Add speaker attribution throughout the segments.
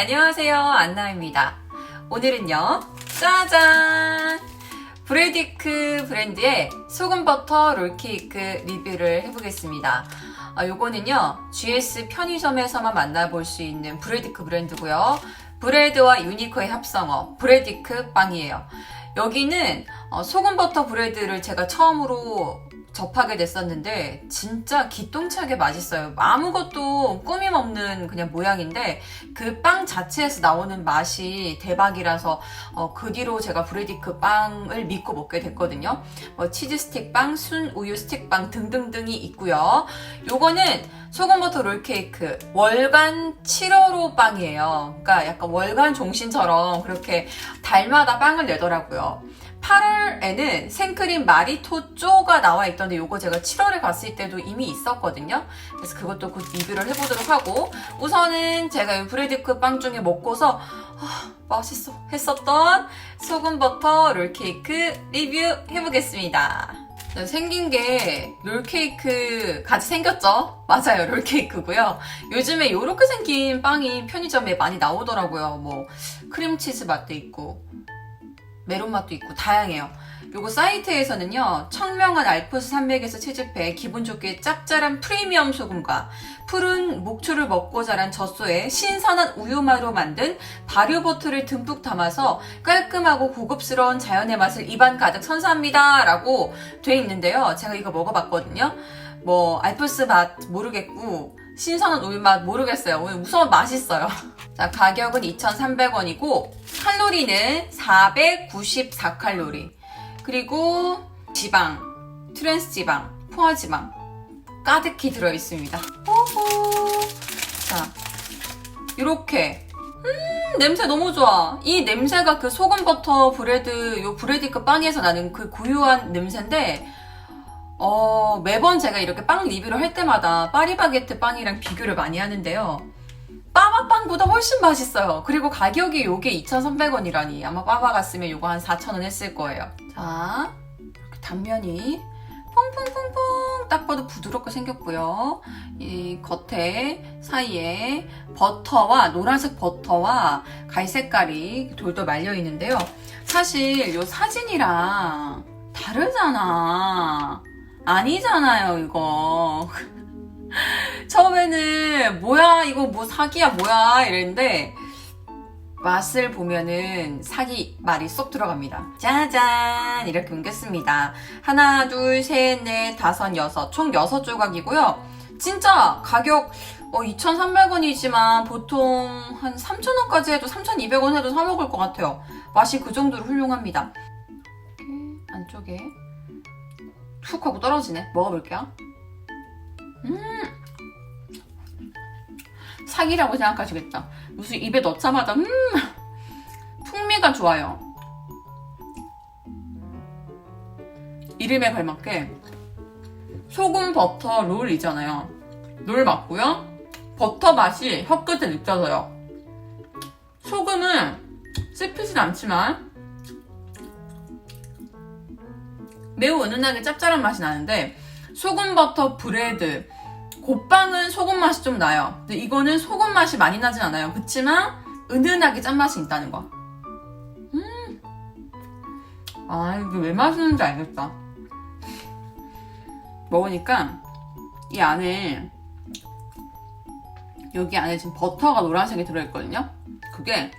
Speaker 1: 안녕하세요. 안나입니다. 오늘은요, 짜잔! 브레디크 브랜드의 소금버터 롤케이크 리뷰를 해보겠습니다. 아, 요거는요, GS 편의점에서만 만나볼 수 있는 브레디크 브랜드고요. 브레드와 유니크의 합성어, 브레디크 빵이에요. 여기는 어, 소금버터 브레드를 제가 처음으로 접하게 됐었는데 진짜 기똥차게 맛있어요. 아무것도 꾸밈 없는 그냥 모양인데 그 빵 자체에서 나오는 맛이 대박이라서 어, 그 뒤로 제가 브레디크 빵을 믿고 먹게 됐거든요. 뭐 치즈 스틱 빵, 순 우유 스틱 빵 등등등이 있고요. 요거는 소금버터 롤케이크 월간 7월호 빵이에요. 그러니까 약간 월간 종신처럼 그렇게 달마다 빵을 내더라고요. 8월에는 생크림 마리토 쪼가 나와 있던데 요거 제가 7월에 갔을 때도 이미 있었거든요. 그래서 그것도 곧 리뷰를 해보도록 하고 우선은 제가 이 브레디크 빵 중에 먹고서 아, 맛있어 했었던 소금 버터 롤케이크 리뷰 해보겠습니다. 네, 생긴 게 롤케이크 같이 생겼죠? 맞아요, 롤케이크고요. 요즘에 이렇게 생긴 빵이 편의점에 많이 나오더라고요. 뭐 크림치즈 맛도 있고 메론 맛도 있고 다양해요. 요거 사이트에서는요, 청명한 알프스 산맥에서 채집해 기분 좋게 짭짤한 프리미엄 소금과 푸른 목초를 먹고 자란 젖소에 신선한 우유마로 만든 발효버터를 듬뿍 담아서 깔끔하고 고급스러운 자연의 맛을 입안 가득 선사합니다. 라고 돼 있는데요. 제가 이거 먹어봤거든요. 뭐, 알프스 맛 모르겠고, 신선한 우유 맛 모르겠어요. 오늘 우선 맛있어요. 자, 가격은 2,300원이고, 칼로리는 494칼로리. 그리고 지방, 트랜스 지방, 포화 지방 가득히 들어 있습니다. 호호. 자, 이렇게 음, 냄새 너무 좋아. 이 냄새가 그 소금 버터 브레드 요 브레디크 빵에서 나는 그 고유한 냄새인데 어, 매번 제가 이렇게 빵 리뷰를 할 때마다 파리바게트 빵이랑 비교를 많이 하는데요. 빠바빵보다 훨씬 맛있어요. 그리고 가격이 요게 2,300원이라니. 아마 빠바 갔으면 요거 한 4,000원 했을 거예요. 자, 이렇게 단면이 퐁퐁퐁퐁 딱 봐도 부드럽게 생겼고요. 이 겉에 사이에 버터와 노란색 버터와 갈색깔이 돌돌 말려 있는데요. 사실 요 사진이랑 다르잖아. 아니잖아요, 이거. 처음에는 뭐야 이거 뭐 사기야 뭐야 이랬는데 맛을 보면은 사기 말이 쏙 들어갑니다. 짜잔 이렇게 옮겼습니다. 하나 둘 셋 넷 다섯 여섯 총 여섯 조각이고요. 진짜 가격 어, 2,300원이지만 보통 한 3,000원까지 해도 3,200원 해도 사 먹을 것 같아요. 맛이 그 정도로 훌륭합니다. 이렇게 안쪽에 툭 하고 떨어지네. 먹어볼게요. 사기라고 생각하시겠다. 무슨 입에 넣자마자 음 풍미가 좋아요. 이름에 걸맞게 소금 버터 롤이잖아요. 롤 맞고요. 버터 맛이 혀끝에 느껴져요. 소금은 씹히진 않지만 매우 은은하게 짭짤한 맛이 나는데 소금 버터 브레드 곱빵은 소금 맛이 좀 나요. 근데 이거는 소금 맛이 많이 나진 않아요. 그치만 은은하게 짠맛이 있다는 거. 음. 아, 이게 왜 맛있는지 알겠다. 먹으니까 이 안에 여기 안에 지금 버터가 노란색이 들어있거든요. 그게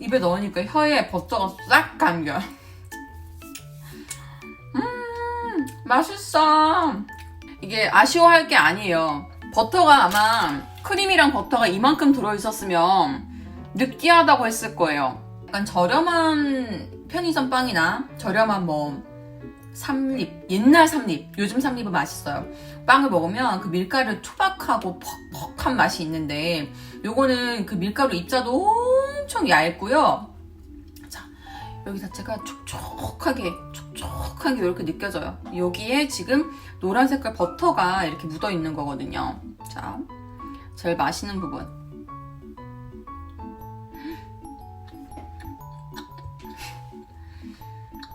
Speaker 1: 입에 넣으니까 혀에 버터가 싹 감겨요. 음, 맛있어. 이게 아쉬워할 게 아니에요. 버터가 아마 크림이랑 버터가 이만큼 들어있었으면 느끼하다고 했을 거예요. 약간 저렴한 편의점 빵이나 저렴한 뭐 삼립, 옛날 삼립, 요즘 삼립은 맛있어요. 빵을 먹으면 그 밀가루 투박하고 퍽퍽한 맛이 있는데 요거는 그 밀가루 입자도 엄청 얇고요. 자, 여기 자체가 촉촉하게 촉촉하게 이렇게 느껴져요. 여기에 지금 노란 색깔 버터가 이렇게 묻어 있는 거거든요. 자, 제일 맛있는 부분.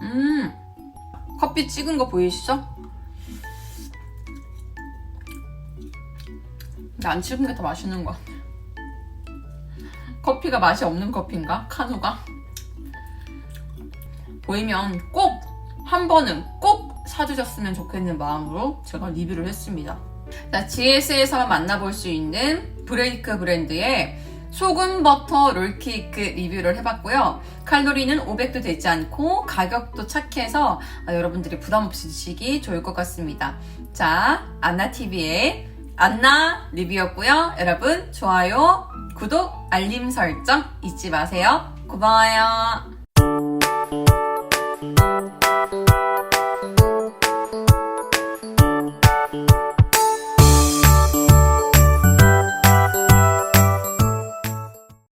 Speaker 1: 음, 커피 찍은 거 보이시죠? 안 찍은 게 더 맛있는 것 같아. 커피가 맛이 없는 커피인가? 카누가? 보이면 꼭 한 번은 꼭 사주셨으면 좋겠는 마음으로 제가 리뷰를 했습니다. 자, GS에서 만나볼 수 있는 브레이크 브랜드의 소금 버터 롤케이크 리뷰를 해봤고요. 칼로리는 500도 되지 않고 가격도 착해서 아, 여러분들이 부담 없이 드시기 좋을 것 같습니다. 자, 안나TV의 안나 리뷰였고요. 여러분, 좋아요, 구독, 알림 설정 잊지 마세요. 고마워요.